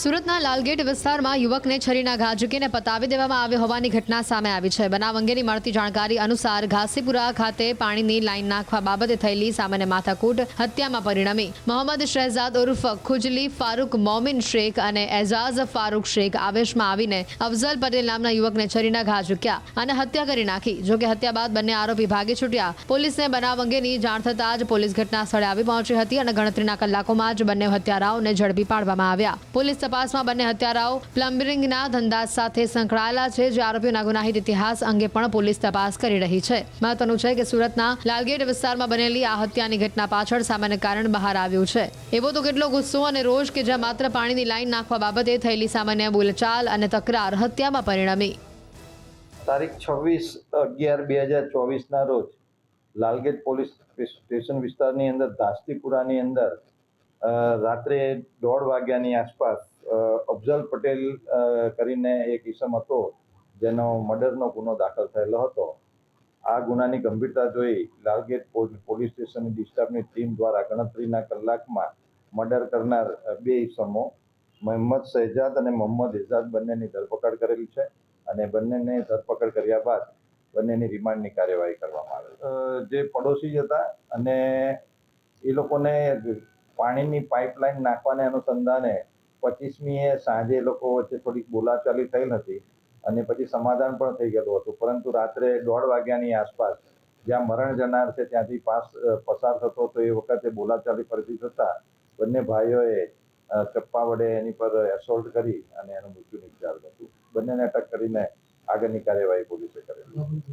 સુરતના લાલગેટ વિસ્તારમાં યુવકને છરીના ઘા ઝૂકીને પતાવી દેવામાં આવ્યો હોવાની ઘટના સામે આવી છે. બનાવ અંગેની મળતી જાણકારી અનુસાર ઘાસીપુરા ખાતે પાણીની લાઈન નાખવા બાબતે થયેલી સામાન્ય માથાકૂટ, હત્યામાં પરિણમી. મોહમ્મદ શહેજાદ ઉર્ફ ખુજલી ફારૂક મોમિન શેખ અને એઝાઝ ફારૂક શેખ આવેશમાં આવીને અફઝલ પટેલ નામના યુવકને છરીના ઘા ઝૂક્યા અને હત્યા કરી નાખી. જોકે હત્યા બાદ બંને આરોપી ભાગી છૂટ્યા. પોલીસને બનાવ અંગેની જાણ થતાં જ પોલીસ ઘટના સ્થળે આવી પહોંચી હતી અને ગણતરીના કલાકોમાં જ બંને હત્યારાઓને ઝડપી પાડવામાં આવ્યા. પોલીસ તપાસમાં બંને હત્યારાઓ પ્લમ્બરિંગના ધંધા સાથે સંકળાયેલા છે, જે આરોપીઓના ગુનાહિત ઇતિહાસ અંગે પણ પોલીસ તપાસ કરી રહી છે. મહત્વનું છે કે સુરતના લાલગેટ વિસ્તારમાં બનેલી આ હત્યાની ઘટના પાછળ સામાન્ય કારણ બહાર આવ્યું છે. એવો તો કેટલો ગુસ્સો અને રોષ કે જ્યાં માત્ર પાણીની લાઈન નાખવા બાબતે થયેલી સામાન્ય બોલચાલ અને તકરાર હત્યામાં પરિણમી. તારીખ છવ્વીસ અગિયાર બે હજાર ચોવીસના રોજ લાલગેટ પોલીસ સ્ટેશન વિસ્તારની અંદર દાસ્તીપુરાની અંદર રાત્રે દોઢ વાગ્યાની આસપાસ અફઝલ પટેલ કરીને એક ઈસમ હતો, જેનો મર્ડરનો ગુનો દાખલ થયેલો હતો. આ ગુનાની ગંભીરતા જોઈ લાલગેટ પોલીસ સ્ટેશનની ડિસ્ટાફની ટીમ દ્વારા ગણતરીના કલાકમાં મર્ડર કરનાર બે ઈસમો, મહંમદ શહેજાદ અને મોહમ્મદ એજાદ બંનેની ધરપકડ કરેલી છે અને બંનેને ધરપકડ કર્યા બાદ બંનેની રિમાન્ડની કાર્યવાહી કરવામાં આવી જે પડોશી હતા અને એ લોકોને પાણીની પાઇપલાઇન નાખવાને અનુસંધાને પચીસમીએ સાંજે એ લોકો વચ્ચે થોડીક બોલાચાલી થયેલ હતી અને પછી સમાધાન પણ થઈ ગયેલું હતું. પરંતુ રાત્રે દોઢ વાગ્યાની આસપાસ જ્યાં મરણ જનાર છે ત્યાંથી પાસ પસાર થતો તો એ વખતે બોલાચાલી ફરતી થતા બંને ભાઈઓએ ચપ્પા વડે એની પર એસોલ્ટ કરી અને એનું મૃત્યુ નિપજાવ્યું હતું. બંનેને અટક કરીને આગળની કાર્યવાહી પોલીસે કરેલી.